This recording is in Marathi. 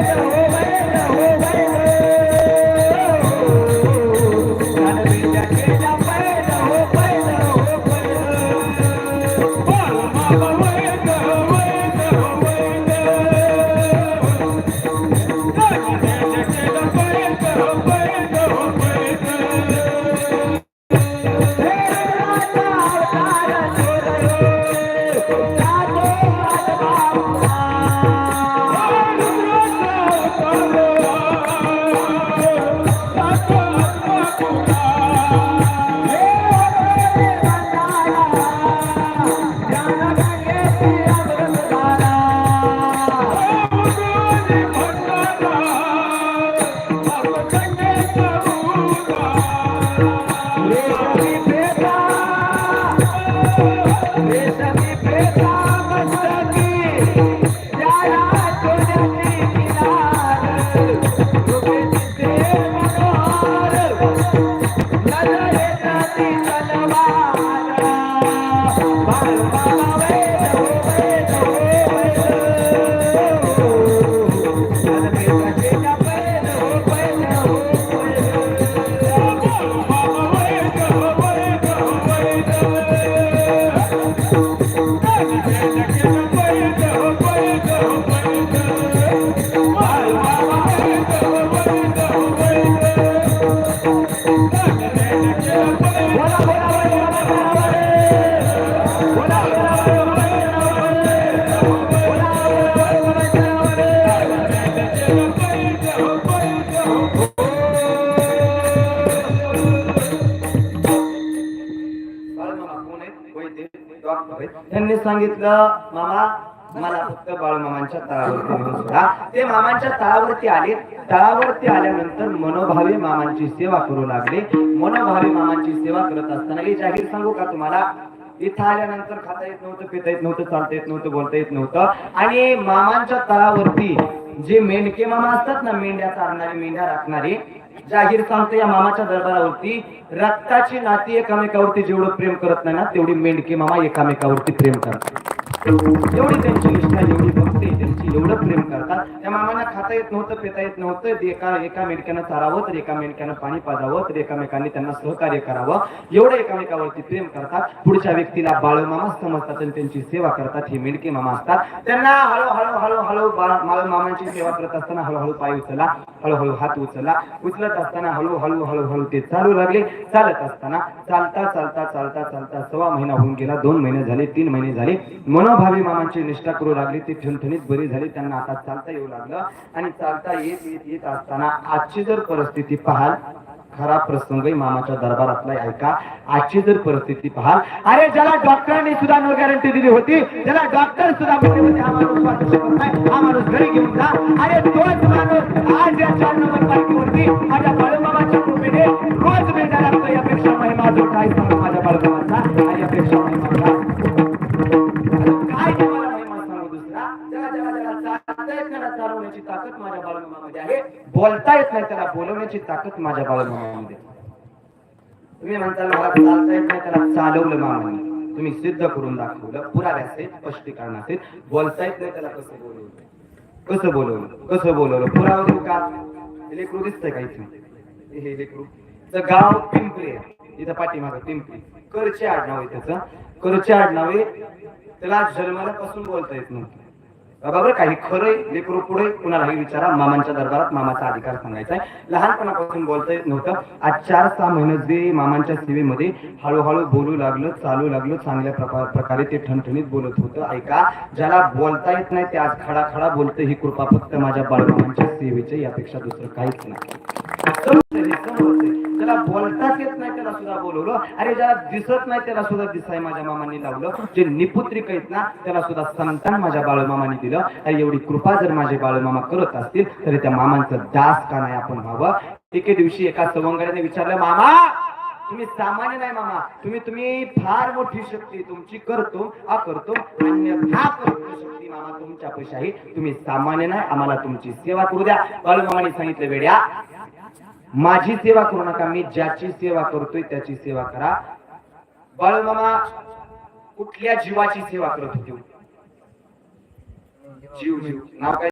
Yeah. बाळूमामा त्यांनी सांगितलं मामा मला फक्त बाळमामांच्या तळावरती नेऊन सोडा ते मामांच्या तळावरती आले. तळावरती आल्यानंतर मनोभावे मामांची सेवा करू लागले. मनोभावे मामांची सेवा करत असताना हे जाहीर सांगू का तुम्हाला? इथं आल्यानंतर खाता येत नव्हतं पिता येत नव्हतं चालता येत नव्हतं बोलता येत नव्हतं. आणि मामांच्या तळावरती जे मेंढके मामा असतात ना मेंढ्या चारणारे मेंढ्या राखणारे जाहीर सांगतो या मामाच्या दरबारावरती रक्ताची नाती एकामेकावरती जेवढं प्रेम करत नाही ना तेवढी मेंढके मामा एकामेकावरती प्रेम करतात. एवढी त्यांची निष्ठा एवढी भक्ती त्यांची एवढं प्रेम करतात. त्या मामांना खाता येत नव्हतं पिता येत नव्हतं. एका एका मेंढक्यानं चारावं तर एका मेंढक्यानं पाणी पाजावं तर एकामेकांनी त्यांना सहकार्य करावं. एवढं एकामेकावरती प्रेम करतात. पुढच्या व्यक्तीला बाळ मामा समजतात आणि त्यांची सेवा करतात. हे मेंढके मामा असतात. त्यांना हळूहळू हळूहळू बाळ मामांची सेवा करत असताना हळूहळू पाय उचला. हळूहळू हात उचलला उचलत असताना हळूहळू हळूहळू ते चालू लागले. चालत असताना चालता चालता चालता चालता सव्वा महिना होऊन गेला. दोन महिने झाले तीन महिने झाले. मनोभावी मामांची निष्ठा करू लागली. ती ठणठणीत बरी झाली. त्यांना आता चालता येऊ लागलं. आणि चालता येत येत येत असताना आजची जर परिस्थिती पाहाल खरा प्रसंगही मामाच्या दरबारातला ऐका. आजची जर परिस्थिती पाहाल अरे ज्याला डॉक्टरांनी सुद्धा नो गॅरंटी दिली होती त्याला डॉक्टर सुद्धा म्हणले होते हा माणूस घरी घेऊन जा. अरे तोच माणूस चार नंबर माझ्या कृपेने रोज मिळणार लागतो यापेक्षा महिमा जो काय माझ्या यापेक्षा महिमा काय तुम्हाला महिमा सांगू दुसरा? जगा जगा जगा चालता येत त्याला चालवण्याची ताकद माझ्या बाळूमामामध्ये आहे. बोलता येत नाही त्याला बोलवण्याची ताकद माझ्या बाळूमामामध्ये. तुम्ही म्हणता मला चालता येत नाही त्याला चालवलं मामाने. तुम्ही सिद्ध करून दाखवलं पुराव्याचे स्पष्टीकरणाचे बोलता येत नाही त्याला कसं बोलवलं कसं बोलवलं? कसं बोलवलं? पुरावा देऊ का? लेकरू दिसतंय काहीच नाही हे लेकरू. गाव पिंपरी आहे. इथं पाठीमागं पिंपरी. करचे आडनाव आहे त्याचं. करचे आडनाव आहे. त्याला जन्मालापासून बोलता येत नव्हतं. बरोबर काही खरंय लेकरू पुढे कुणालाही विचारा. मामांच्या दरबारात मामाचा अधिकार सांगायचा आहे. लहानपणापासून बोलता येत नव्हतं. आज चार सहा महिने जे मामांच्या सेवेमध्ये हळूहळू बोलू लागलं चालू लागलं चांगल्या प्रकार प्रकारे ते ठणठणीत बोलत होतं. ऐका ज्याला बोलता येत नाही ते आज खडा खडा बोलतं ही कृपा फक्त माझ्या बाळमामांच्या सेवेचे यापेक्षा दुसरं काहीच नाही. ज्याला बोलताच येत नाही त्याला सुद्धा बोलवलं. अरे ज्याला दिसत नाही त्याला सुद्धा दिसाय माझ्या मामांनी लावलं. जे निपुत्रिक आहेत ना त्याला सुद्धा संतान माझ्या बाळमामाने दिलं. अरे एवढी कृपा जर माझे बाळूमामा करत असतील तरी त्या मामांचं दास का नाही आपण व्हावं? एके दिवशी एका सवंगड्याने विचारलं मामा तुम्ही सामान्य नाही मामा. तुम्ही तुम्ही फार मोठी शक्ती तुमची करतो अकरतो अन्यथा करतो शक्ती मामा तुमच्या पैशाही. तुम्ही सामान्य नाही आम्हाला तुमची सेवा करू द्या. बाळूमामाने सांगितलं वेड्या माझी सेवा करू नका मी ज्याची सेवा करतोय त्याची सेवा करा. बाळूमामा कुठल्या जीवाची सेवा करत होते? जीव जीव. नाव काय?